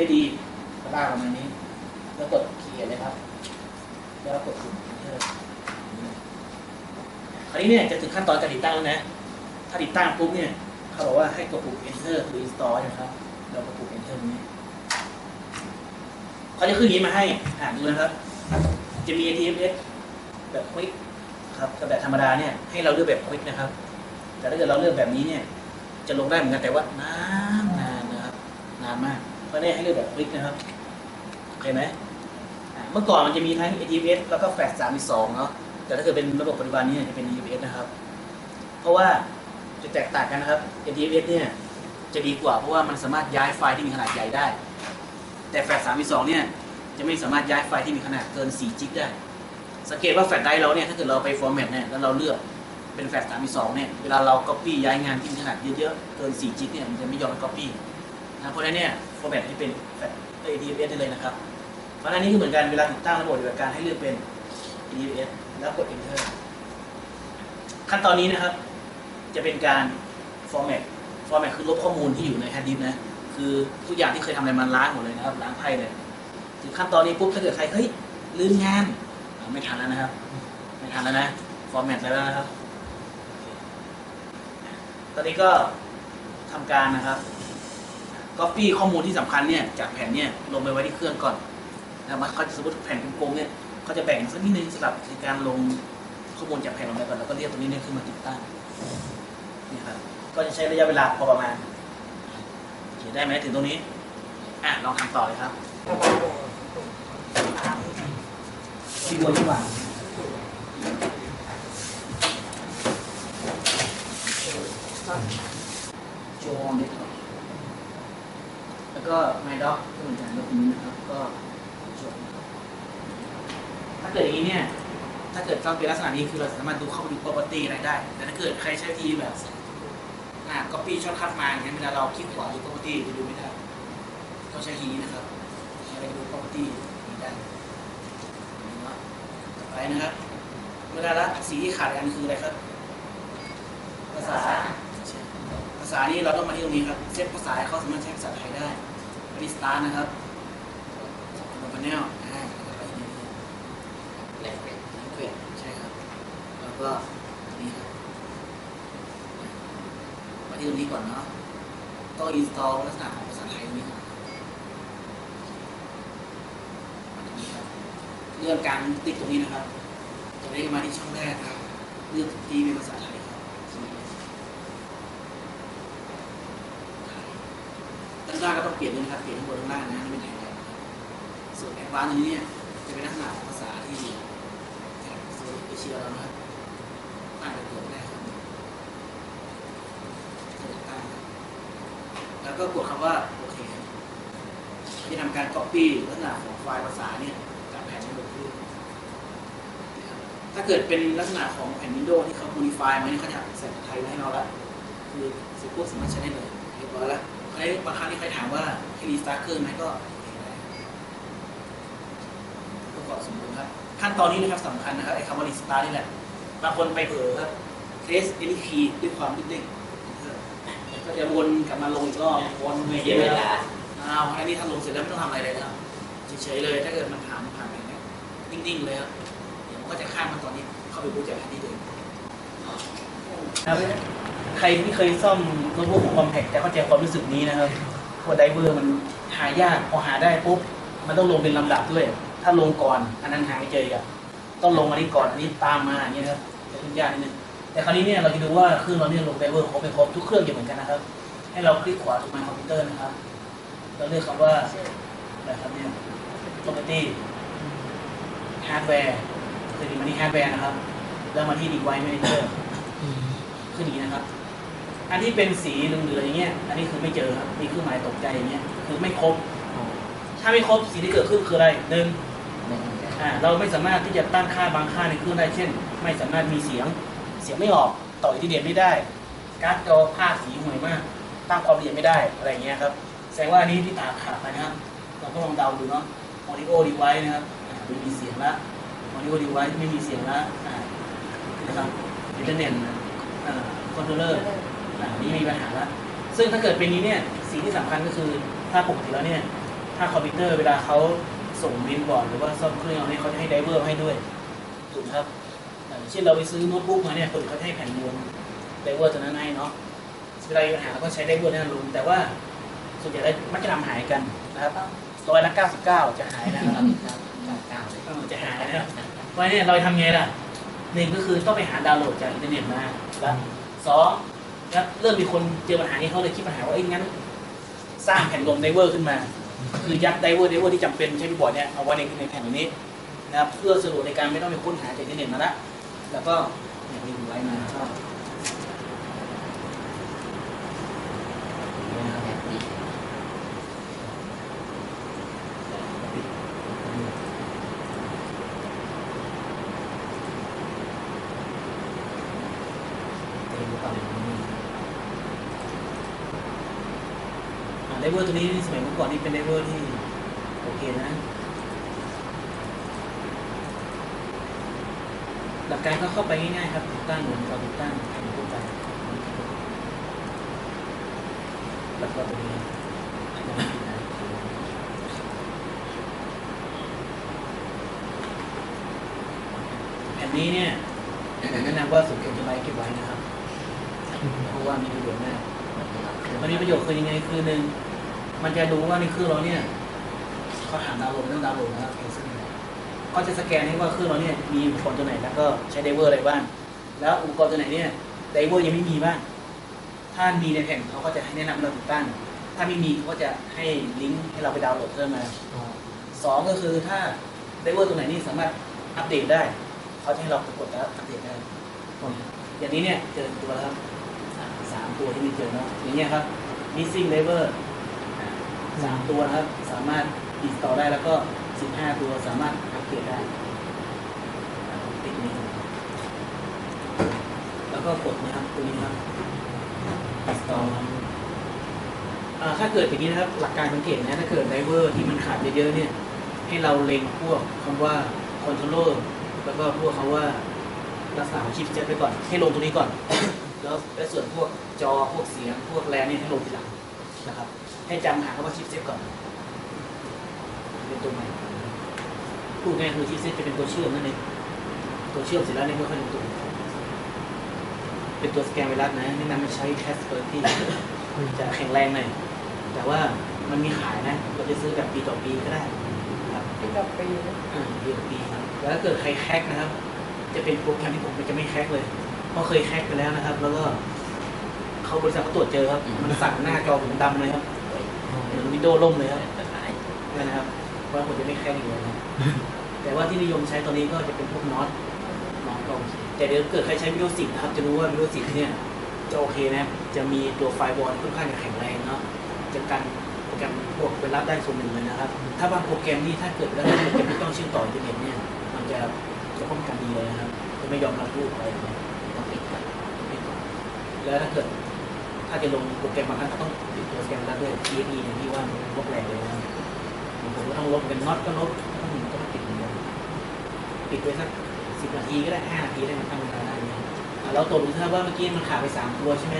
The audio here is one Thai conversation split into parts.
ได้ดีก็ลากประมาณนี้ แล้วกดเขียนเลยครับ แล้วกดปุ่ม enter คราวนี้เนี่ยจะถึงขั้นตอนการติดตั้งแล้วนะ ถ้าติดตั้งปุ๊บเนี่ยเขาบอกว่าให้กดปุ่ม enter คือ install นะครับ เรากดปุ่ม enter นี้เขาจะขึ้นนี้มาให้อ่านดูนะครับ จะมี ATMS แบบ quick ครับกับแบบธรรมดาเนี่ยให้เราเลือกแบบ quick นะครับ แต่ถ้าเกิดเราเลือกแบบนี้เนี่ยจะลงได้เหมือนกันแต่ว่านานนานนะครับนานมาก เพราะเนี่ยให้เลือกแบบ quick นะครับโอเคไหมเมื่อก่อนมันจะมีทั้ง ATMS แล้วก็ Flash 3 2เนาะแต่ถ้าเกิดเป็นระบบปัจจุบันนี้จะเป็น ATMS นะครับ เพราะว่าจะแตกต่างกันนะครับ ATMS เนี่ยจะดีกว่าเพราะว่ามันสามารถย้ายไฟล์ที่มีขนาดใหญ่ได้ แต่ Flash 3 2เนี่ยจะไม่สามารถย้ายไฟล์ที่มีขนาดเกิน4จิกได้ สังเกตว่าแฟลชไดร์เราเนี่ยถ้าเกิดเราไปฟอร์แมตเนี่ยแล้วเราเลือกเป็นแฟลชสามสองเนี่ยเวลาเรา Copy ย้ายงานที่มีขนาดเยอะๆเกิน4จิกเนี่ยมันจะไม่ยอม Copy นะเพราะฉะนั้นเนี่ย ฟอร์แมตให้เป็นแฟลช ADFS ได้เลยนะครับ เพราะฉะนั้นนี่ก็เหมือนกันเวลาติดตั้งระบบปฏิบัติการให้เลือกเป็น ADFS แล้วกด Enter ขั้นตอนนี้นะครับ จะเป็นการ format format คือลบข้อมูลที่อยู่ใน hard disk นะ คือทุกอย่างที่เคยทำอะไรมันล้างหมดเลยนะครับ ล้างไพ่เลย ถึงขั้นตอนนี้ปุ๊บถ้าเกิดใครเฮ้ยลืมงานไม่ทันแล้วนะครับ ไม่ทันแล้วนะฟอร์แมตแล้วนะครับ ตอนนี้ก็ทำการนะครับ Copy ข้อมูลที่สำคัญเนี่ยจากแผ่นเนี่ยลงไปไว้ที่เครื่องก่อนนะมันเขาจะสมมติแผ่นกลมๆเนี่ยเขาจะแบ่งสักนิดนึงสำหรับในการลงข้อมูลจากแผ่นลงไปก่อนแล้วก็เรียกตรงนี้เนี่ยขึ้นมาติดตั้งนี่ครับก็จะใช้ระยะเวลาพอประมาณโอเคได้ไหมถึงตรงนี้อะลองทำต่อเลยครับที่บนที่วางโชว์ออนเด็กก่อน แล้วก็ไมด็อกก็เหมือนกันก็ตรงนี้นะครับ ก็โชว์ถ้าเกิดอย่างนี้เนี่ย ถ้าเกิดต้องเป็นลักษณะนี้คือเราสามารถดูเข้าไปดู property อะไรได้ แต่ถ้าเกิดใครใช้วิธีแบบอ่า copy ช็อตคัดมาอย่างนี้ยเวลาเราคลิกขวาดู property จะดูไม่ได้ต้องใช้ทีนี้นะครับใช้ไปดู property นี้ได้ต่อไปนะครับ เวลาละสีที่ขาดกันคืออะไรครับ ภาษาภาษานี้เราต้องมาที่ตรงนี้ครับ เซตภาษาให้เขาสามารถใช้ภาษาไทยได้ อันนี้สตาร์นะครับลงพาเนลแล้วก็ไปที่นี่แหลกเป็นเกรดใช่ครับ แล้วก็นี่ครับมาที่ตรงนี้ก่อนเนาะต้อง install ลักษณะของภาษาไทยตรงนี้ก่อนมาตรงนี้ครับเรื่องการติดตรงนี้นะครับตรงนี้มาที่ช่องแรกครับ เลือกตีเป็นภาษาไทยครับด้านล่างก็ต้อง เปลี่ยนด้วยนะครับเปลี่ยนข้างบนข้างล่างนะนี่เป็นไทยแล้วส่วนแอดวานซ์นี้เนี่ยจะเป็นลักษณะภาษาที่แถบโซนเอเชียแล้วนะครับตั้งเป็นตัวแรกครับเลือกตั้งแล้วก็กดคำว่าโอเคครับจะทำการ copy ลักษณะของไฟล์ภาษาเนี่ยจากแผ่นนี้ลงขึ้นถ้าเกิดเป็นลักษณะของแผ่นวินโดว์ที่เขา modify มาเนี่ยเขาจะใส่ภาษาไทยมาให้เราล้วคือสิพวกสามารถใช้ได้เลยเรียบร้อยแล้ว ใครบางครั้งที่ใครถามว่าให้รีสตาร์ทเครื่องไหมก็ก็กดสมบูรณ์ครับ ขั้นตอนนี้นะครับสำคัญนะครับไอ้คำว่ารีสตาร์ทนี่แหละ บางคนไปเผลอครับเทสเอลิคีด้วยความรีบเร่งก็จะวนกลับมาลงอีกรอบวนไปเสียเวลาอ้าวอันนี้ถ้าลงเสร็จแล้วไม่ต้องทำอะไรเลยนะครับเฉยๆเลยถ้าเกิดมันผ่านผ่านไปเนี่ยนิ่งๆเลยครับเดี๋ยวมันก็จะข้ามมาตอนนี้เข้าไปบูจากแผนที่เดิมครับ ใครที่เคยซ่อมโน้ตบุ๊กของคอมแพคจะเข้าใจความรู้สึกนี้นะครับเพราะไดเวอร์มันหายากพอหาได้ปุ๊บมันต้องลงเป็นลำดับด้วย ถ้าลงก่อน อันนั้นหาไม่เจออีกอะต้องลงอันนี้ก่อนอันนี้ตามมาอย่างเงี้ยนะครับจะยุ่งยากนิดนึงแต่คราวนี้เนี่ยเราจะดูว่าเครื่องเราเนี่ยลงไดเวอร์ครบไม่ครบทุกเครื่องจะเหมือนกันนะครับ ให้เราคลิกขวาตรงไมค์คอมพิวเตอร์นะครับเราเลือกคำว่าอะไรครับเนี่ย property hardware คือมาที่ hardware นะครับ แล้วมาที่ device manager ขึ้นอย่างนี้นะครับ อันที่เป็นสีเหลืองๆอย่างเงี้ย อันนี้คือไม่เจอครับมีเครื่องหมายตกใจอย่างเงี้ย คือไม่ครบ ถ้าไม่ครบสีที่เกิดขึ้นคืออะไรหนึ่งอ่าเราไม่สามารถที่จะตั้งค่าบางค่าในเครื่องได้ เช่น ไม่สามารถมีเสียง เสียงไม่ออกต่ออินเทอร์เน็ตไม่ได้ การ์ดจอภาพสีห่วยมาก ตั้งความละเอียดไม่ได้ อะไรอย่างเงี้ยครับ แสดงว่าอันนี้ที่ตาขาดไปนะครับ เราก็ลองเดาดูเนาะ audio device นะครับอ่าไม่มีเสียงละ audio device ไม่มีเสียงละอ่านะครับอินเทอร์เน็ตอ่าคอนโทรลเลอร์ อ่านี่มีปัญหาแล้วซึ่งถ้าเกิดเป็นนี้เนี่ยสิ่งที่สำคัญก็คือถ้าปกติแล้วเนี่ยถ้าคอมพิวเตอร์เวลาเขาส่งบินบอร์ดหรือว่าซ่อมเครื่องเอาเนี่ยเขาจะให้ไดเวอร์ให้ด้วยถูกไหมครับอย่างเช่นเราไปซื้อโน้ตบุ๊กมาเนี่ยคนอื่นเขาให้แผ่นรวมไดเวอร์ตัวนั้นให้เนาะเวลามีปัญหาเราก็ใช้ไดเวอร์ในนั้นรวมแต่ว่าส่วนใหญ่แล้วมักจะทำหายกันนะครับร้อยละ99จะหายนะครับเก้าจะหายนะครับเพราะฉะนั้นเนี่เราทำไงล่ะหนึ่งก็คือต้องไปหาดาวน์โหลดจากอินเทอร์เน็ตมาแล้วสอง แล้วเริ่มมีคนเจอปัญหานี้เขาเลยคิดปัญหาว่าเอ้ยงั้น สร้างแผ่นลมไดเวอร์ขึ้นมา คือยัดไดเวอร์ไดเวอร์ที่จำเป็นใช้บอร์ดเนี่ยเอาไว้ในในแผ่นนี้นะครับเพื่อสะดวกในการไม่ต้องไปค้นหาจากอินเทอร์เน็ตมาละแล้วก็อย่างนี้ไว้มาชอบ แบบนี้ ไดเวอร์ตัวนี้สมัยเมื่อก่อนนี่เป็นไดเวอร์ที่โอเคนะ หลักการก็เข้าไปง่ายๆครับติดตั้งเหมือนเราติดตั้งแผ่นทั่วไปแล้วก็ตัวนี้แผ่นนี้เนี่ยผมแนะนำว่าสุดเก็บไว้เก็บไว้นะครับ เพราะว่ามีประโยชน์มากมันมีประโยชน์คือยังไงคือหนึ่ง มันจะรู้ว่าในเครื่องเราเนี่ยเขาหาดาวน์โหลดเรื่องดาวน์โหลดนะครับเพซึ่งเขาจะสแกนให้ว่าเครื่องเราเนี่ยมีอุปกรณ์ตัวไหนแล้วก็ใช้ไดเวอร์อะไรบ้าง แล้วอุปกรณ์ตัวไหนเนี่ยไดเวอร์ยังไม่มีบ้าง ถ้ามีในแผ่นเขาก็จะให้แนะนำเราติดตั้ง ถ้าไม่มีเขาก็จะให้ลิงก์ให้เราไปดาวน์โหลดเพิ่มมาสองก็คือถ้าไดเวอร์ตัวไหนนี่สามารถอัปเดตได้ เขาจะให้เราไปกดแล้วอัปเดตได้ อย่างนี้เนี่ยเจอตัวแล้วสามตัวที่มีเจอเนาะอย่างเงี้ยครับ missing lever สามตัวนะครับ สามารถติดต่อได้แล้วก็สิบห้าตัวสามารถอัปเกรดได้ติดนี้แล้วก็กดนะครับตัวนี้ครับ install ครับอ่าถ้าเกิดอย่างนี้นะครับ หลักการสังเกตนะถ้าเกิดไดเวอร์ที่มันขาดเยอะๆเนี่ยให้เราเล็งพวกคำว่า controller แล้วก็พวกคำว่าลักษณะของชิปเจ็ตไปก่อน ให้ลงตรงนี้ก่อน แล้วและส่วนพวกจอพวกเสียงพวกแรมนี่ให้ลงทีหลัง นะครับ ให้จำหาคำว่าชิปเซ็ตก่อน เป็นตัวใหม่พูดง่ายคือชิปเซ็ตจะเป็นตัวเชื่อมนั่นเองตัวเชื่อมเสร็จแล้วเนี่ยไม่ค่อยลงตัว เป็นตัวสแกนไวรัสนะแนะนำให้ใช้แคสเปอร์ที่จะแข็งแรงหน่อยแต่ว่ามันมีขายนะเราจะซื้อแบบปีต่อปีก็ได้ครับที่กับปีนะอ่าเรียนปีครับแล้วถ้าเกิดใครแฮกนะครับ จะเป็นโปรแกรมที่ผมจะไม่แฮกเลยเพราะเคยแฮกไปแล้วนะครับ แล้วก็ เขาบริษัทเขาตรวจเจอครับมันสั่งหน้าจอผมดำเลยครับเหมือนวินโดว์ล่มเลยครับจะหายนั่นนะครับเพราะผมจะไม่แฮกอีกเลยนะแต่ว่าที่นิยมใช้ตอนนี้ก็จะเป็นพวกน็อตน็อตก็โอเคแต่เดี๋ยวเกิดใครใช้วิดีโอสินะครับจะรู้ว่าวิดีโอสิเนี่ยจะโอเคนะครับจะมีตัวไฟล์บอลค่อนข้างจะแข็งแรงเนาะจะกันโปรแกรมพวกไวรัสได้ส่วนหนึ่งเลยนะครับ ถ้าบางโปรแกรมนี่ถ้าเกิดแล้วโปรแกรมที่ต้องเชื่อมต่ออินเทอร์เน็ตเนี่ยมันจะจะป้องกันดีเลยนะครับจะไม่ยอมรับรูปอะไรอย่างเงี้ยต้องปิดก่อนไม่ก่อนแล้วถ้าเกิด ถ้าจะลงโปรแกรมบางครั้งก็ต้องติดตัวสแกนแล้วด้วย TXT เนี่ยที่ว่ามันลบแรงเลยนะครับผมก็ต้องลบเป็นน็อตก็ลบต้องก็ต้องติดเหมือนกันปิดไว้สักสิบนาทีก็ได้ห้านาทีได้มันตั้งเวลาได้เนี่ยอะเราตรวจดูถ้าว่าเมื่อกี้มันขาดไปสามตัวใช่ไหม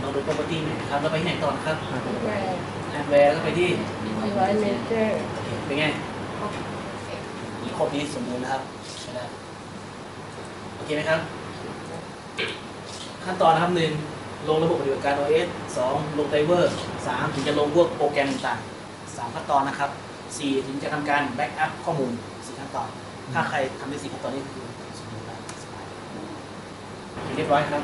เราดู property ไหนอยครับแล้วไปที่ไหนต่อครับแหวนฮาร์ดแวร์แล้วก็ไปที่มีไว้ไว้เมเจอร์โอเคเป็นไงมีครบนี้สมบูรณ์นะครับใช้ได้โอเคไหมครับ ขั้นตอนนะครับหนึ่ง ลงระบบปฏิบัติการ OS สองลงไดเวอร์สามถึงจะลงพวกโปรแกรมต่างๆสามขั้นตอนนะครับสี่ถึงจะทำการแบ็กอัพข้อมูลสี่ขั้นตอน ถ้าใครทำได้สี่ขั้นตอนนี้คือสมบูรณ์แล้วสบายโอเคเรียบร้อยครับ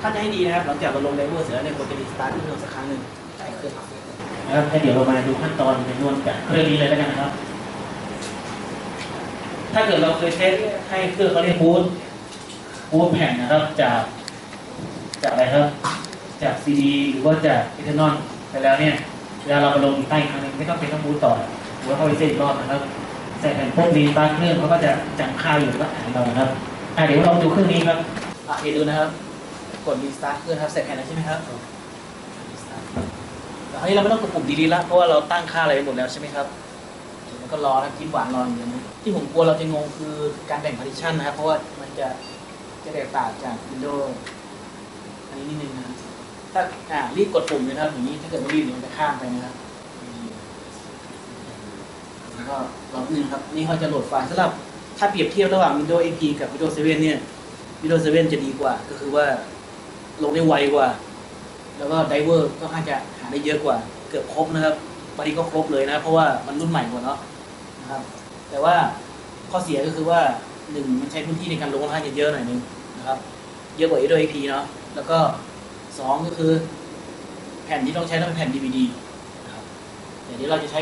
ถ้าจะให้ดีนะครับ หลังจากเราลงไดเวอร์เสร็จแล้วเนี่ยควรจะรีสตาร์ทเครื่องสักครั้งหนึ่งใช้เครื่องนะครับให้เดี๋ยวเรามาดูขั้นตอนเป็นนวลจากเครื่องนี้เลยแล้วกันนะครับ ถ้าเกิดเราเคยเทสให้เครื่องเขาเรียกบูทบูทแผ่นนะครับจาก จากอะไรครับ จากซีดีหรือว่าจากเอทานอลไปแล้วเนี่ยเวลาเราไปลงอีกใต้อีกครั้งหนึงไม่ต้องเป็นต้องบูทต่อหรือว่าเข้าไปเซตอีกรอบนะครับใส่แผ่นพวกรีสตาร์ทเครื่องเขาก็จะจำค่าอยู่แล้วอ่านเรานะครับอะเดี๋ยวเราดูเครื่องนี้ครับอะเดี๋ยวดูนะครับ กดรีสตาร์ทเครื่องครับใส่แผ่นแล้วใช่ไหมครับแล้วอันนี้เราไม่ต้องกดปุ่มดีๆแล้วเพราะว่าเราตั้งค่าอะไรไปหมดแล้วใช่ไหมครับแล้วก็รอนะกินหวานรออย่างเดียวนะที่ผมกลัวเราจะงงคือการแบ่ง partition นะครับ เพราะว่ามันจะจะแตกต่างจาก Windows อันนี้นิดนึงนะครับถ้าอ่ารีบกดปุ่มเลยนะครับอย่างนี้ถ้าเกิดไม่รีบเดี๋ยวมันจะข้ามไปนะครับก็รอบนึงครับ นี่เขาจะโหลดไฟล์สำหรับถ้าเปรียบเทียบระหว่าง Windows XP กับ Windows 7 เนี่ย Windows 7 จะดีกว่า ก็คือว่าลงได้ไวกว่า แล้วก็ไดเวอร์ก็ค่อนข้าจะหาได้เยอะกว่า เกือบครบนะครับบางทีก็ครบเลยนะ เพราะว่ามันรุ่นใหม่กว่าเนาะนะครับ แต่ว่าข้อเสียก็คือว่าหนึ่งมันใช้พื้นที่ในการลงค่อนข้างจะเยอะหน่อยนึงนะครับ เยอะกว่า Windows XP เนาะ แล้วก็สองก็คือแผ่นที่ต้องใช้ต้องเป็นแผ่น DVD นะครับแต่เดี๋ยวเราจะใช้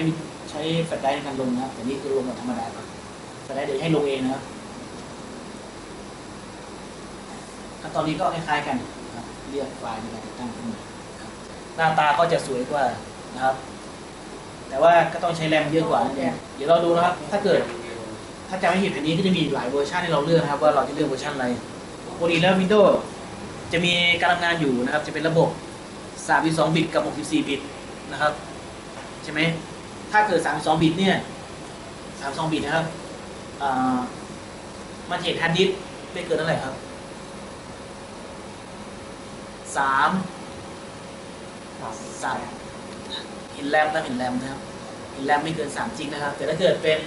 ใช้แฟลชไดรฟ์ในการลงนะครับแต่นี่คือลงแบบธรรมดาก่อนแฟลชไดรฟ์เดี๋ยวให้ลงเองนะครับขั้นตอนนี้ก็คล้ายๆกันนะครับเรียกไฟล์ในการติดตั้งขึ้นมาหน้าตาก็จะสวยกว่านะครับ แต่ว่าก็ต้องใช้แรมเยอะกว่านั่นเองเดี๋ยวเราดูนะครับ ถ้าเกิด ถ้าจำไม่ผิดแผ่นนี้ก็จะมีหลายเวอร์ชันให้เราเลือกนะครับ ว่าเราจะเลือกเวอร์ชันอะไรปกติแล้ว Windows จะมีการทำงานอยู่นะครับ จะเป็นระบบ 32 บิตกับ 64 บิตนะครับ ใช่ไหมถ้าเกิด 32 บิตเนี่ย 32 บิตนะครับอ่ามันเห็นฮาร์ดดิสก์ไม่เกินเท่าไหร่ครับ 3 3เห็นแรมนะเห็นแรมนะครับเห็นแรมไม่เกิน 3จิกนะครับ แต่ถ้าเกิดเป็น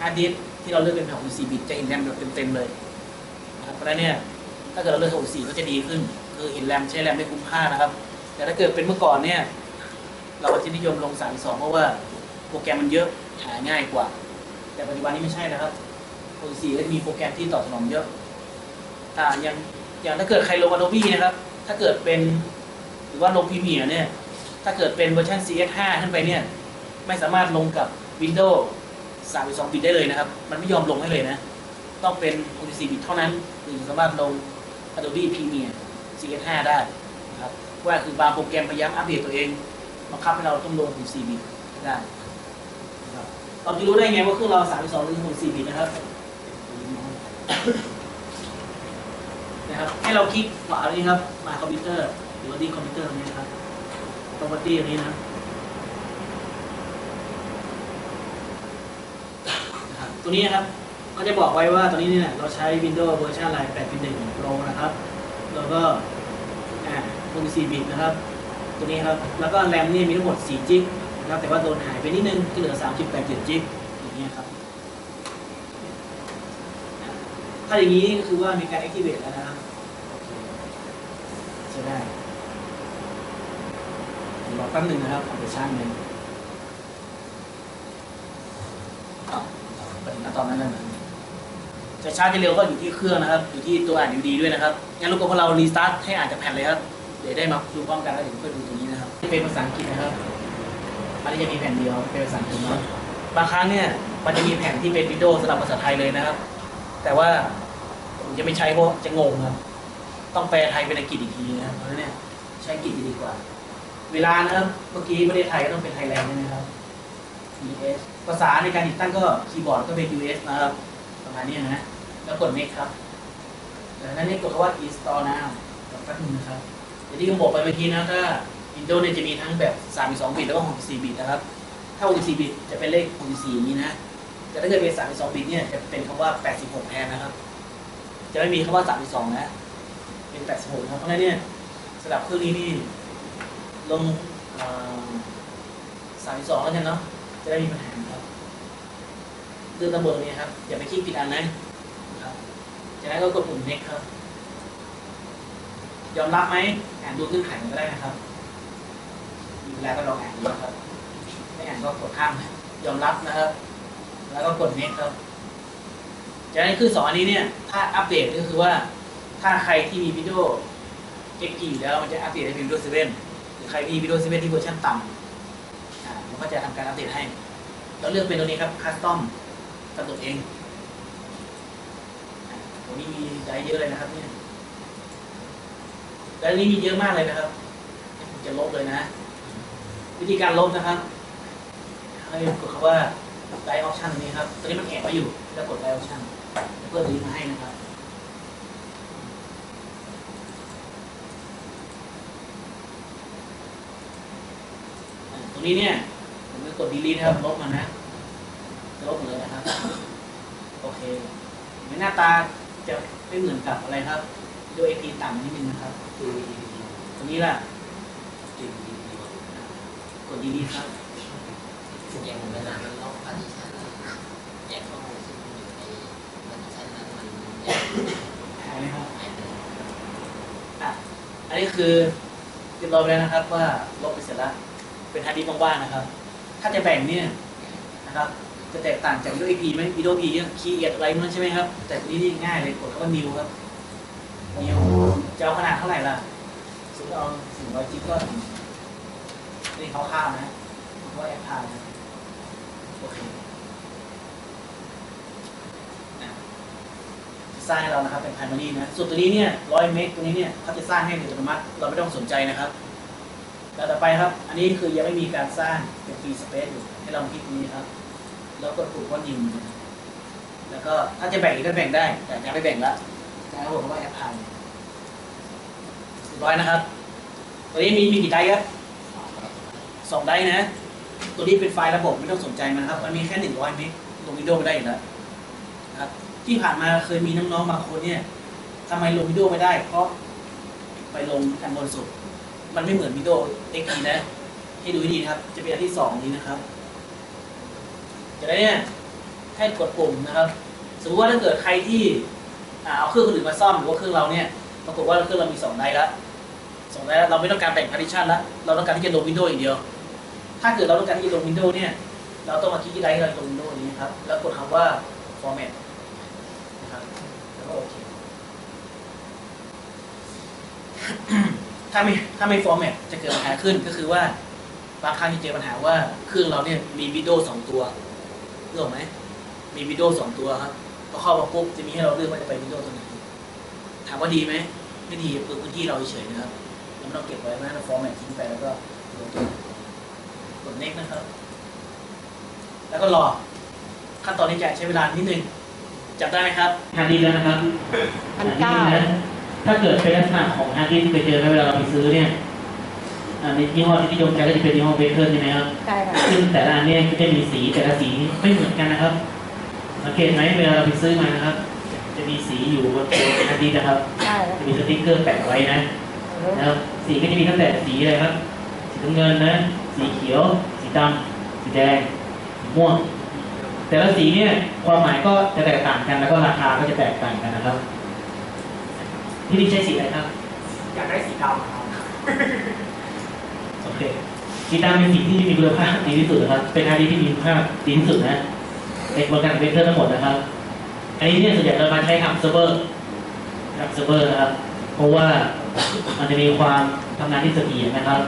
ฮาร์ดดิสก์ที่เราเลือกเป็นแบบ64 บิตจะเห็นแรมแบบเต็มๆเลยนะครับเพราะฉะนั้นเนี่ย ถ้าเกิดเราเลือก64ก็จะดีขึ้น คือเห็นแรมใช้แรมได้คุ้มค่านะครับ แต่ถ้าเกิดเป็นเมื่อก่อนเนี่ย เราก็จะนิยมลง 32 เพราะว่าโปรแกรมมันเยอะหาง่ายกว่า แต่ปัจจุบันนี้ไม่ใช่นะครับ64ก็จะมีโปรแกรมที่ตอบสนองเยอะอ่าอย่างอย่างถ้าเกิดใครลง Adobe นะครับ ถ้าเกิดเป็นหรือว่าลง Premiere เนี่ย ถ้าเกิดเป็นเวอร์ชัน CS5 ขึ้นไปเนี่ย ไม่สามารถลงกับ Windows 32 บิตได้เลยนะครับ มันไม่ยอมลงให้เลยนะ ต้องเป็น64บิตเท่านั้นถึงสามารถลง Adobe Premiere CS5 ได้นะครับว่าคือบางโปรแกรมพยายามอัปเดตตัวเองบังคับให้เราต้องลง64บิตได้นะครับเราจะรู้ได้ไงว่าเครื่องเรา32หรือ64บิตนะครับนะครับ ให้เราคลิกขวาตรงนี้ครับมาคอมพิวเตอร์หรือว่าที่คอมพิวเตอร์ตรงนี้นะครับ property ตรงนี้นะตัวนี้นะครับ ก็จะบอกไว้ว่าตอนนี้เนี่ยเราใช้ Windows เวอร์ชันอะไร8.1 Pro นะครับ แล้วก็อ่า64บิตนะครับ ตัวนี้ครับ แล้วก็แรมนี่มีทั้งหมด4จิกนะครับ แต่ว่าโดนหายไปนิดนึงก็เหลือ 3.87จิกอย่างเงี้ยครับ ถ้าอย่างนี้ก็คือว่ามีการ activate แล้วนะครับโอเคใช้ได้รอแป๊บหนึ่งนะครับเอาไปช่างหนึ่งอ้าวเป็นตอนนั้นเลยน จะช้าจะเร็วก็อยู่ที่เครื่องนะครับอยู่ที่ตัวอ่านดีด้วยนะครับงั้นลูกกับเรารีสตาร์ทให้อ่านจากแผ่นเลยครับเดี๋ยวได้มาดูพร้อมกันแล้วเดี๋ยวค่อยดูตรงนี้นะครับเป็นภาษาอังกฤษนะครับอันนี้จะมีแผ่นเดียวเป็นภาษาอังกฤษเนาะบางครั้งเนี่ยมันจะมีแผ่นที่เป็นวิดีโอสำหรับภาษาไทยเลยนะครับ แต่ว่าผมจะไม่ใช้เพราะจะงงครับต้องแปลไทยเป็นอังกฤษอีกทีนะครับเพราะฉะนั้นเนี่ยใช้อังกฤษจะดีกว่า เวลานะครับเมื่อกี้ประเทศไทยก็ต้องเป็นไทยแลนด์ใช่ไหมครับ US ภาษาในการติดตั้งก็คีย์บอร์ดก็เป็น US นะครับ ประมาณนี้นะ แล้วกด next ครับจากนั้นนี่กดคำว่า install now แป๊บนึงนะครับอย่างที่ผมบอกไปเมื่อกี้นะถ้า Windows เนี่ยจะมีทั้งแบบ32บิตแล้วก็64บิตนะครับ ถ้า64บิตจะเป็นเลข64อย่างนี้นะ แต่ถ้าเกิดเป็น32บิตเนี่ยจะเป็นคำว่า 86แทนนะครับ จะไม่มีคำว่า 32 นะ เป็น 86นะครับเพราะฉะนั้นเนี่ยสำหรับเครื่องนี้นี่ลง32แล้วกันเนาะ จะได้มีปัญหาครับ เลือกตำแหน่งนี้ครับอย่าไปคลิกผิดอันนะครับจากนั้นก็กดปุ่ม next ครับ ยอมรับไหมอ่านดูเงื่อนไขมันก็ได้นะครับมีเวลาก็ลองอ่านดูครับไม่อ่านก็กดข้ามยอมรับนะครับ แล้วก็กด next ครับจากนั้นคือสองอันนี้เนี่ย ถ้าอัปเดตก็คือว่า ถ้าใครที่มีวิดีโอ XP อยู่แล้วมันจะอัปเดตให้เป็น Windows 7หรือใครมี Windows 7ที่เวอร์ชันต่ำอ่ามันก็จะทำการอัปเดตให้เราเลือกเป็นตัวนี้ครับ Custom กำหนดเองอ่าตัวนี้มีได้เยอะเลยนะครับเนี่ยแล้วนี้มีเยอะมากเลยนะครับจะลบเลยนะ วิธีการลบนะครับให้กดคำว่า Drive Option ตรงนี้ครับตัวนี้มันแอบไว้อยู่แล้วกด Drive Option เพื่อตัวนี้มาให้นะครับตรงนี้เนี่ยผมจะกด delete นะครับลบมันนะ ลบเลยนะครับ โอเคหน้าตาจะไม่เหมือนกับอะไรครับดูเอพีต่ำนิดนึงนะครับตัวนี้ล่ะกดดีดีครับอย่างเวลามันลบพาร์ติชันแยกข้อมูลที่มัอยู่ในพาร์ติชันนั้นมันแยกหายไหมครับอะอันนี้คือเรียบร้อยแล้วนะครับว่าลบไปเสร็จแล้วเป็นฮาร์ดดิสก์ว่างๆนะครับ ถ้าจะแบ่งเนี่ยนะครับ จะแตกต่างจาก Windows XP ไหม Windows XP เนี่ยคีย์เอทอะไรนั่นใช่ไหมครับ แต่ตัวนี้นี่ง่ายเลยกดคำว่า new ครับ new จะเอาขนาดเท่าไหร่ล่ะสมมติเอา400 g ก็นี่เขาข้าวนะเพราะว่าแอปพายนะโอเคนะสร้างให้เรานะครับเป็น primary นะ ส่วนตัวนี้เนี่ย100เมกตัวนี้เนี่ยเขาจะสร้างให้อัตโนมัติเราไม่ต้องสนใจนะครับแล้วต่อไปครับ อันนี้คือยังไม่มีการสร้างเป็น free space อยู่ให้เราคลิกตรงนี้ครับ แล้วกดปุ่มว่า new แล้วก็ถ้าจะแบ่งอีกก็แบ่งได้ แต่ยังไม่แบ่งละนะครับผมว่าแอปพายร้อยนะครับตัวนี้มีมีกี่ไดร์ครับสองไดร์นะ ตัวนี้เป็นไฟล์ระบบไม่ต้องสนใจมันครับ มันมีแค่หนึ่งร้อยเมกลงวิดีโอไม่ได้อยู่แล้วนะครับ ที่ผ่านมาเคยมีน้องๆบางคนเนี่ยทำไมลงวิดีโอไม่ได้ เพราะไปลงอันบนสุด มันไม่เหมือนวิดีโอเอ็กซ์นะ ให้ดูให้ดีนะครับ จะเป็นอันที่สองนี้นะครับ จะได้เนี่ยให้กดปุ่มนะครับ สมมติว่าถ้าเกิดใครที่เอาเครื่องคนอื่นมาซ่อมหรือว่าเครื่องเราเนี่ยปรากฏว่าเครื่องเรามีสองไดร์แล้วสองไดร์แล้วเราไม่ต้องการแบ่งพาร์ติชันแล้วเราต้องการที่จะลงวินโดว์อย่างเดียว ถ้าเกิดเราต้องการที่จะลงวินโดว์เนี่ยเราต้องมาคลิกที่ไดร์ที่เราลงวินโดว์นี้ครับแล้วกดคำว่า format นะครับแล้วก็โอเคถ้าไม่ถ้าไม่ format จะเกิดปัญหาขึ้นก็คือว่าบางครั้งจะเจอปัญหาว่าเครื่องเราเนี่ยมีวิดีโอสองตัว เรื่องไหมมีวิดีโอสองตัวครับพอเข้ามาปุ๊บจะมีให้เราเลือกว่าจะไปวิดีโอตัวไหนถามว่าดีไหมไม่ดีเปลืองพื้นที่เราเฉยๆนะครับเราไม่ต้องเก็บไว้นะเราฟอร์แมตทิ้งไปแล้วก็ลงตัวกด next นะครับ แล้วก็รอขั้นตอนนี้จะใช้เวลานิดนึงจับได้ไหมครับฮาร์ดดิสแล้วนะครับพันเก้าอัะถ้าเกิดเป็นลักษณะของฮาร์ดดิสไปเจอไหมเวลาเราไปซื้อเนี่ย อันนี้ยี่ห้อที่นิยมใช้ก็จะเป็นยี่ห้อเบเกอร์ใช่ไหมครับใช่ค่ะซึ่งแต่ละอันเนี่ยก็จะมีสีแต่ละสีไม่เหมือนกันนะครับ สังเกตไหมเวลาเราไปซื้อมานะครับ จะมีสีอยู่บนตัวฮาร์ดดิสก์นะครับใช่จะมีสติ๊กเกอร์แปะไว้นะนะครับสีก็จะมีตั้งแต่สีอะไรครับ สีน้ำเงินนะ สีเขียว สีดำสีแดงสีม่วง แต่ละสีเนี่ยความหมายก็จะแตกต่างกันแล้วก็ราคาก็จะแตกต่างกันนะครับ ที่นี่ใช้สีอะไรครับ อยากได้สีดำครับโอเคสีดำเป็นสีที่มีคุณภาพดีที่สุดนะครับ เป็นฮาร์ดดิสก์ที่มีคุณภาพดีที่สุดนะในกระบวนการเวกเตอร์ทั้งหมดนะครับ อันนี้เนี่ยส่วนใหญ่เรามาใช้ทำเซิร์ฟเวอร์ทำเซิร์ฟเวอร์นะครับ เพราะว่ามันจะมีความทำงานที่เสถียรนะครับ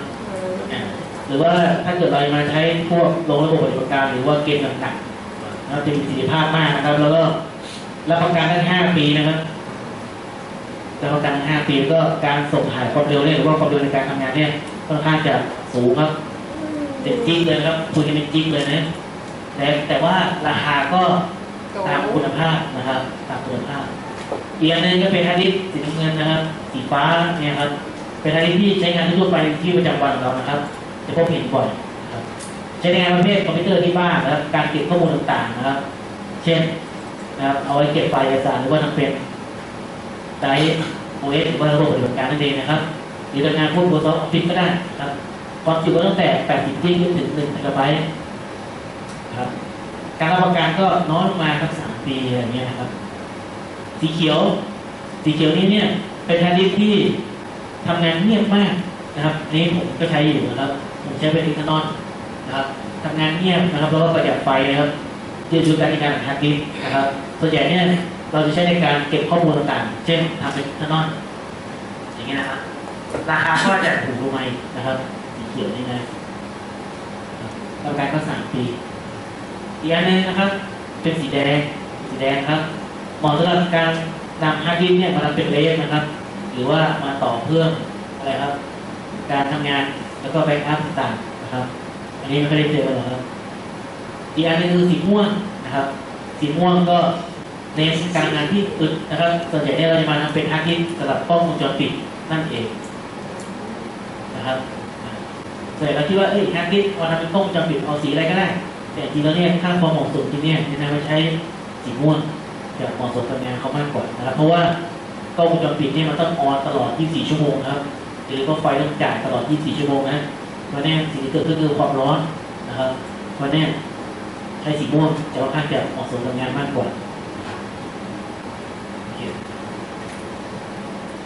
อ่าหรือว่าถ้าเกิดเรามาใช้พวกลงระบบปฏิบัติการหรือว่าเกมหนักๆนะครับจะมีประสิทธิภาพมากนะครับ แล้วก็รับประกันได้ห้าปีนะครับรับประกันห้าปีแล้วก็การส่งถ่ายความเร็วเนี่ยหรือว่าความเร็วในการทำงานเนี่ย ค่อนข้างจะสูงครับเด็ดจิ๊กเลยครับคุยกันเป็นจิ๊กเลยนะแต่แต่ว่าราคาก็ตามคุณภาพนะครับตามคุณภาพอีกอันนึงก็เป็นฮาร์ดดิสก์สีน้ำเงินนะครับ สีฟ้าเนี่ยครับ เป็นฮาร์ดดิสก์ที่ใช้งานทั่วไปที่ประจำวันของเรานะครับจะพบเห็นบ่อยครับใช้ในงานประเภทคอมพิวเตอร์ที่บ้านนะครับ การเก็บข้อมูลต่างๆนะครับ เช่นนะครับเอาไว้เก็บไฟล์เอกสารหรือว่าทำเป็นไดร์โอเอสหรือว่าระบบปฏิบัติการนั่นเองนะครับ หรือทำงานพวก Microsoft Office ก็ได้ครับความจุก็ตั้งแต่ 80 g b ถึง1 t b นะครับการรับประกันก็น้อยลงมาครับสามปีอะไรเงี้ยนะครับ สีเขียว สีเขียวนี้เนี่ยเป็นฮาร์ดดิสที่ทำงานเงียบมากนะครับนนี้ผมก็ใช้อยู่นะครับ ผมใช้เป็นอินเทอร์นอนนะครับทำงานเงียบนะครับแล้วก็ประหยัดไฟนะครับยืดยุการในการฮาร์ดดิสนะครับส่วนใหญ่เนี่ยเราจะใช้ในการเก็บข้อมูลต่างๆ เช่นทำเป็นอินเทอร์นอนอย่างเงี้ยนะครับ ราคาก็จะถูกลงมาอีกนะครับสีเขียวนี่นะรับปรก็สามปี อีกอันนึงนะครับ เป็นสีแดง สีแดงครับเหมาะสำหรับการนำฮาร์ดดิสก์เนี่ยมาทำเป็นเลสนะครับ หรือว่ามาต่อเพื่ออะไรครับ การทำงานแล้วก็แบ็กอัพต่างๆนะครับ อันนี้ไม่เคยได้เจอกันหรอกครับ อีกอันนึงคือสีม่วงนะครับ สีม่วงก็ในการงานที่อึดนะครับ ส่วนใหญ่เนี่ยเราจะมาทำเป็นฮาร์ดดิสก์สำหรับกล้องวงจรปิดนั่นเอง นะครับอ่าส่วนใหญ่เราคิดว่าเอ้ยฮาร์ดดิสเอาทำเป็นกล้องวงจรปิดเอาสีอะไรก็ได้ แต่จริงแล้วเนี่ยค่าความเหมาะสมที่เนี่ยจะนำมาใช้สีม่วงจะเหมาะสมกับงานเขามากกว่านะครับ เพราะว่ากล้องวงจรปิดเนี่ยมันต้องออนตลอด 24 ชั่วโมงนะครับหรือก็ไฟต้องจ่ายตลอด 24 ชั่วโมงนะเพราะเนี่สิ่งที่เกิดขึ้นคือความร้อนนะครับเพราะเนี่ใช้สีม่วงจะค่อนข้างจะเหมาะสมกับงานมากกว่า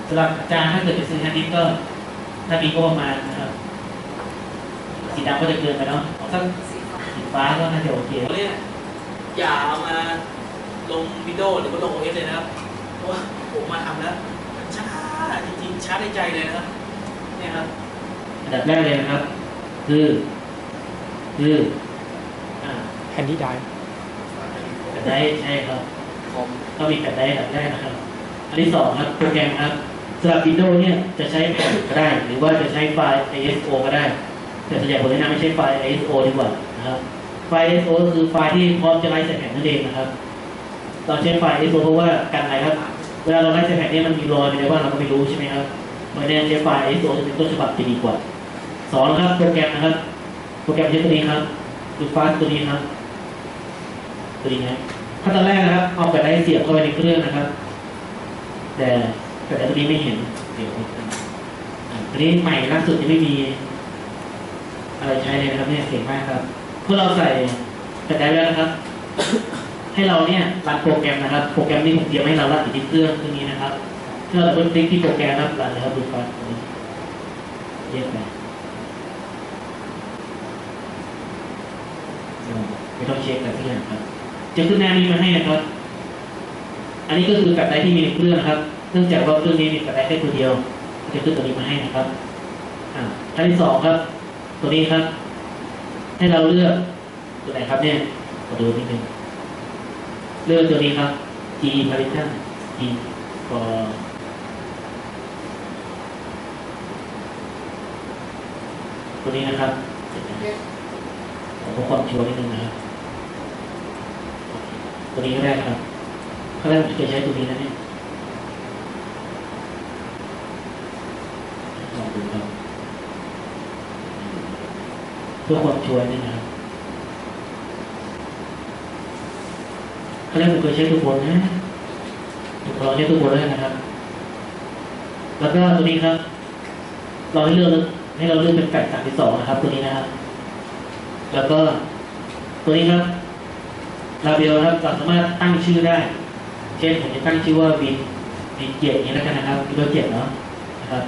สำหรับอาจารย์ถ้าเกิดจะซื้อฮาร์ดดิสก์ก็ ถ้ามีก็ประมาณนะครับสีดำก็จะเกินไปเนาะเอาสักสีฟ้าก็น่าจะโอเคเนี่ยอย่าเอามาลงวิดีโอหรือว่าลงโอเอสเลยนะครับ เพราะว่าผมมาทำแล้วมันช้าจริงๆช้าในใจเลยนะครับเนี่ยครับอันดับแรกเลยนะครับ คือ คืออ่าแฮนดี้ไดแปดได้ใช่ครับคมก็มีแปดได้อันดับแรกนะครับ อันที่สองครับโปรแกรมครับสำหรับ Windows เนี่ยจะใช้แผ่นก็ได้ หรือว่าจะใช้ไฟล์ ISO ก็ได้ แต่ส่วนใหญ่ผมแนะนำให้ใช้ไฟล์ ISO ดีกว่านะครับไฟล์ ISO ก็คือไฟล์ที่พร้อมจะไลฟ์ใส่แผ่นนั่นเองนะครับเราใช้ไฟล์ ISO เพราะว่ากันอะไรครับ เวลาเราไลฟ์ใส่แผ่นเนี่ยมันมีรอยไปในว่าเราก็ไม่รู้ใช่ไหมครับเพราะฉะนั้นใช้ไฟล์ ISO จะเป็นต้นฉบับจะดีกว่าสองนะครับโปรแกรมนะครับ โปรแกรมใช้ตัวนี้ครับดูฟาสตัวนี้ครับตัวนี้นะขั้นตอนแรกนะครับเอาแผ่นไดร์เสียบเข้าไปในเครื่องนะครับ แต่ แผ่นไดร์ตัวนี้ไม่เห็น เดี๋ยวอ่าตัวนี้ใหม่ล่าสุดยังไม่มี อะไรใช้เลยนะครับเนี่ยเสียงมากครับพื่อเราใส่แผ่นไดร์แล้วนะครับ ให้เราเนี่ยรันโปรแกรมนะครับ โปรแกรมนี้ผมเตรียมให้เรารันอยู่ที่เครื่องเครื่องนี้นะครับถ้าเราเพิ่มคลิกที่โปรแกรมนะครับรันเลยครับดูฟังเรียกไปอืมไม่ต้องเช็คอะไรทุกอย่างครับ จะขึ้นหน้านี้มาให้นะครับ อันนี้ก็คือแฟลชไดที่มีในเครื่องนะครับ เนื่องจากว่าเครื่องนี้มีแฟลชไดร์แค่ตัวเดียวจะขึ้นตัวนี้มาให้นะครับอ่าขั้นที่สองครับ ตัวนี้ครับ ให้เราเลือกตัวไหนครับเนี่ยขอดูนิดนึงเลือกตัวนี้ครับ G p a l i t a n G for ตัวนี้นะครับผมขอความชัวร์นิดนึงนะครับตัวนี้ก็ได้ครับครั้งแรกผมจะใช้ตัวนี้นะเนี่ยลองดูครับ เพื่อความชัวร์นี่นะครับครั้งแรกผมเคยใช้ตัวบนนะผมลองใช้ตัวบนแล้วนะครับ แล้วก็ตัวนี้ครับ เราให้เลือกให้เราเลือกเป็นแฟลชสามที่สองนะครับ ตัวนี้นะครับ แล้วก็ตัวนี้ครับลาเบลครับเราสามารถตั้งชื่อได้ เช่นผมจะตั้งชื่อว่าวินวินเกียรตินี้แล้วกันนะครับวินเกียรติเนาะนะครับ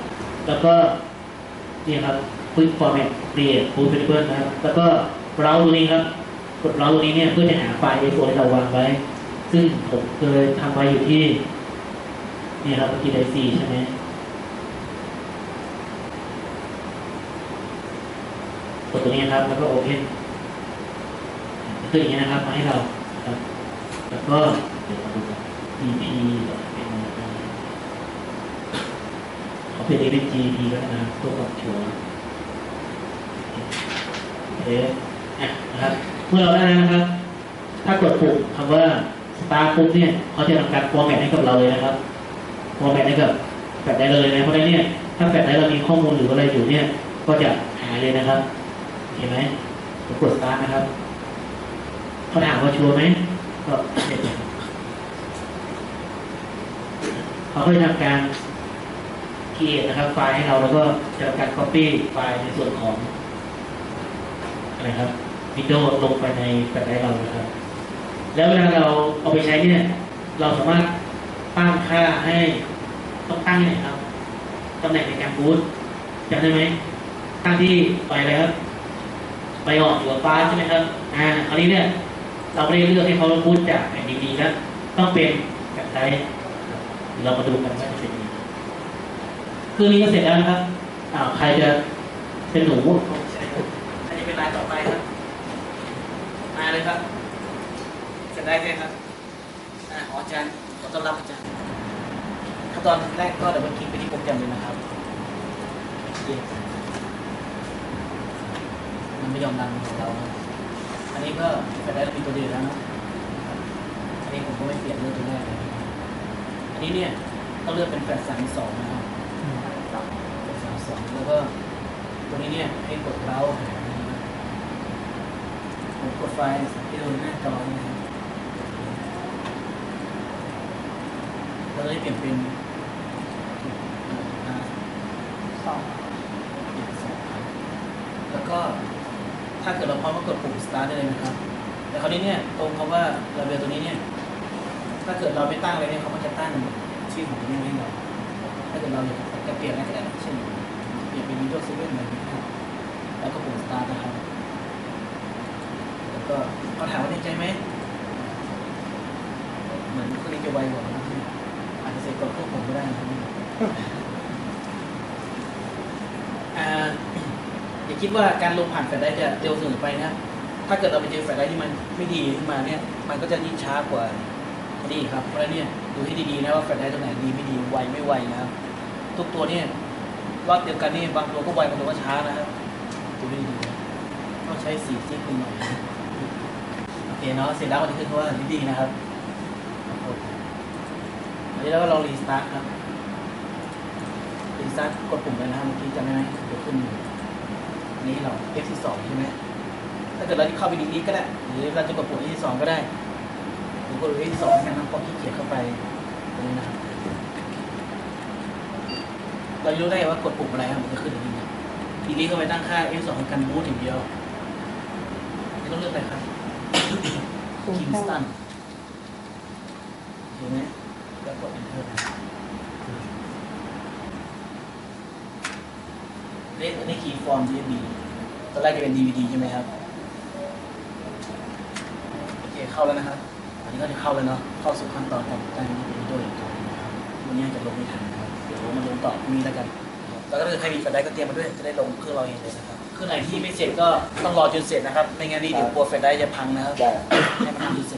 แล้วก็นี่ครับ quick format create full paper นะครับแล้วก็เราตัวนี้ครับกดเราตัวนี้เนี่ยเพื่อจะหาไฟล์ A4 ที่เราวางไว้ ซึ่งผมเคยทำไว้อยู่ที่นี่ครับเมื่อกี้ได้ซีใช่ไหมกดตัวนี้ครับ แล้วก็ open คืออย่างนี้นะครับมาให้เราครับ แล้วก็เดี๋ยวมาดูกัน EP เป็นอะไรนะขอเป็น APG แล้วกันะตัวความชัวร์ เคอะนะครับ เมื่อเราได้นะครับ ถ้ากดปุ่มคำว่า start ปุ๊บเนี่ยเขาจะทำการ format ให้กับเราเลยนะครับ format ให้กับแฟลชได้เลยนะเพราะฉะนั้นเนี่ยถ้าแฟลชได้เรามีข้อมูลหรืออะไรอยู่เนี่ย ก็จะหายเลยนะครับเห็นไหมกด start นะครับเขาถามว่าชัวร์ไหมก็เขาก็จะทำการ create นะครับไฟล์ให้เราแล้วก็จะทำการ copy ไฟล์ในส่วนของ อะครับ Windows ลงไปในแฟลชไดร์เรานะครับ แล้วเวลาเราเอาไปใช้เนี่ย เราสามารถตั้งค่าให้ต้องตั้งไหนครับตำแหน่งในการบูตจำได้ไหมตั้งที่ไปอะไรครับ ไปออกหัวฟ้าใช่ไหมครับ อ่าคราวนี้เนี่ย เราไม่ได้เลือกให้เขาพูดจากแผ่นดีๆนะต้องเป็นแบบไดร์เรามาดูกันว่าจะเป็นยังไงคือนี้ก็เสร็จแล้วนะครับอ้าวใครจะเป็นหนู ใช่ครับอันนี้เป็นรายต่อไปครับ มา เลยครับเสร็จได้เลยครับอ่าขออาจารย์ขอต้อนรับอาจารย์ขั้นตอนแรกก็เดี๋ยวมันคลิกไปที่โปรแกรมเลยนะครับมันไม่ยอมรันของเรานะอันนี้ก็ไปได้มีตัวเดียวแล้วนะอันนี้ผมก็ไม่เปลี่ยนเรื่องตัวแรกเลยอันนี้เนี่ยต้องเลือกเป็นแฟลชสามสองนะครับสามสองแล้วก็ตัวนี้เนี่ยให้กดเล้า หานะครับผมกดไฟล์ที่ดูหน้าจอนะครับเราจะได้เปลี่ยนเป็นอ่าสองแล้วก็ถ้าเกิดเราพร้อมก็กดปุ่ม start ได้เลยนะครับ แต่คราวนี้เนี่ยตรงคำว่า label ตัวนี้เนี่ย ถ้าเกิดเราไม่ตั้งอะไรเนี่ยเขาก็จะตั้งชื่อของตัวนี้ให้เรา ถ้าเกิดเราอยากจะเปลี่ยนอะไรก็ได้เช่นเปลี่ยนมี Windows 7อนกันนะครับแล้วก็ปุ่ม Start นะครับ แล้วก็เขาถามว่าในใจไหมเหมือนเครื่องนี้จะไวกว่านะครับอาจจะเสร็จก่อนพวกผมก็ได้นะครับอ่าอย่าคิดว่าการลงผ่านแฟลชไดจะเร็วเสมอไปนะครับถ้าเกิดเราไปเจอแฟลชไดที่มันไม่ดีขึ้นมาเนี่ย มันก็จะยิ่งช้ากว่านี่ครับ เพราะฉะนั้นเนี่ยดูให้ดีๆนะว่าแฟลชไดตัวไหนดีไม่ดีไวไม่ไวนะครับทุกตัวเนี่ยรอบเดียวกันนี่บางตัวก็ไวบางตัวก็ช้านะครับดูให้ดีๆนะต้องใช้สีจิ๊กหน่อย เนาะเสร็จแล้วมันจะขึ้นว่าดีๆนะครับอันนี้เราก็ลองรีสตาร์ทครับรีสตาร์ทกดปุ่มเลยนะครับเมื่อกี้จำได้ไหมเดี๋ยวขึ้นนี้เรา F ที่สองใช่ไหมถ้าเกิดเราเข้าไปดีนี้ก็ได้ หรือเราจะกดปุ่ม F ที่สองก็ได้หรือกด F ที่สองนะครับพอขี้เกียจเข้าไปตรงนี้นะครับเราจะรู้ได้ว่ากดปุ่มอะไรครับมันจะขึ้นอย่างนี้ทีนี้เข้าไปตั้งค่า F สองกันบูทอย่างเดียวไม่ต้องเลือกอะไรครับ คิงสตันเห็นไหมแล้วกด enter นะเลขอันนี้คีย์ฟอร์ม USB ตอนแรกจะเป็น DVD ใช่ไหมครับ โอเค เข้าแล้วนะครับอันนี้ก็จะเข้าแล้วเนาะ เข้าสู่ขั้นตอนการตั้งวิดีโออีกครั้งนะครับวันนี้จะลงไม่ทันนะครับ เดี๋ยวมาลงต่อพรุ่งนี้แล้วกันนะครับ แล้วก็ถ้าเกิดใครมีแฟลชไดรฟ์ก็เตรียมมาด้วยจะได้ลงเครื่องเราเองเลยนะครับเครื่องไหนที่ไม่เสร็จก็ต้องรอจนเสร็จนะครับไม่งั้นนี่เดี๋ยวกลัวแฟลชไดรฟ์จะพังนะครับให้มันทำจนเสร็จ